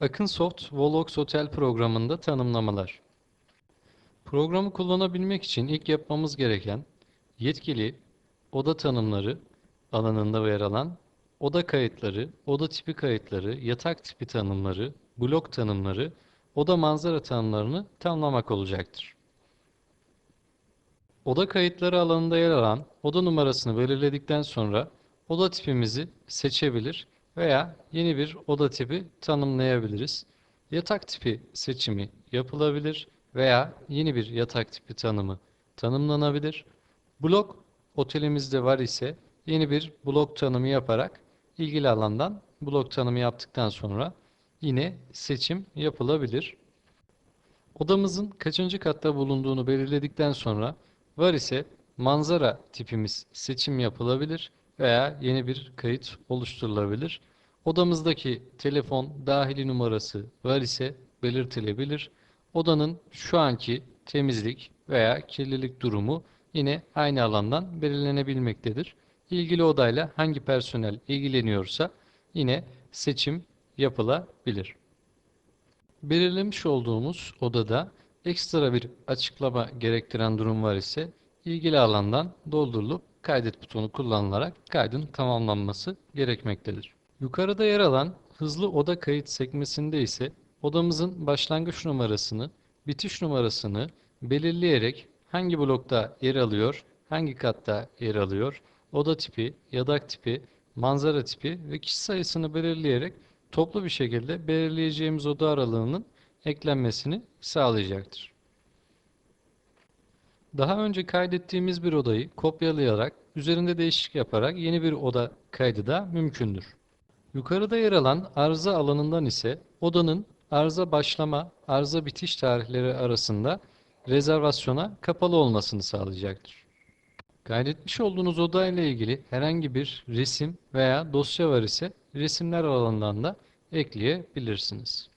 Akınsoft Volox Hotel programında tanımlamalar. Programı kullanabilmek için ilk yapmamız gereken yetkili oda tanımları alanında yer alan oda kayıtları, oda tipi kayıtları, yatak tipi tanımları, blok tanımları, oda manzara tanımlarını tanımlamak olacaktır. Oda kayıtları alanında yer alan oda numarasını belirledikten sonra oda tipimizi seçebilir veya yeni bir oda tipi tanımlayabiliriz. Yatak tipi seçimi yapılabilir veya yeni bir yatak tipi tanımı tanımlanabilir. Blok otelimizde var ise yeni bir blok tanımı yaparak ilgili alandan blok tanımı yaptıktan sonra yine seçim yapılabilir. Odamızın kaçıncı katta bulunduğunu belirledikten sonra var ise manzara tipimiz seçim yapılabilir veya yeni bir kayıt oluşturulabilir. Odamızdaki telefon dahili numarası var ise belirtilebilir. Odanın şu anki temizlik veya kirlilik durumu yine aynı alandan belirlenebilmektedir. İlgili odayla hangi personel ilgileniyorsa yine seçim yapılabilir. Belirlemiş olduğumuz odada ekstra bir açıklama gerektiren durum var ise ilgili alandan doldurulup kaydet butonu kullanılarak kaydın tamamlanması gerekmektedir. Yukarıda yer alan hızlı oda kayıt sekmesinde ise odamızın başlangıç numarasını, bitiş numarasını belirleyerek hangi blokta yer alıyor, hangi katta yer alıyor, oda tipi, yatak tipi, manzara tipi ve kişi sayısını belirleyerek toplu bir şekilde belirleyeceğimiz oda aralığının eklenmesini sağlayacaktır. Daha önce kaydettiğimiz bir odayı kopyalayarak, üzerinde değişiklik yaparak yeni bir oda kaydı da mümkündür. Yukarıda yer alan arıza alanından ise odanın arıza başlama, arıza bitiş tarihleri arasında rezervasyona kapalı olmasını sağlayacaktır. Kaydetmiş olduğunuz oda ile ilgili herhangi bir resim veya dosya var ise resimler alanından da ekleyebilirsiniz.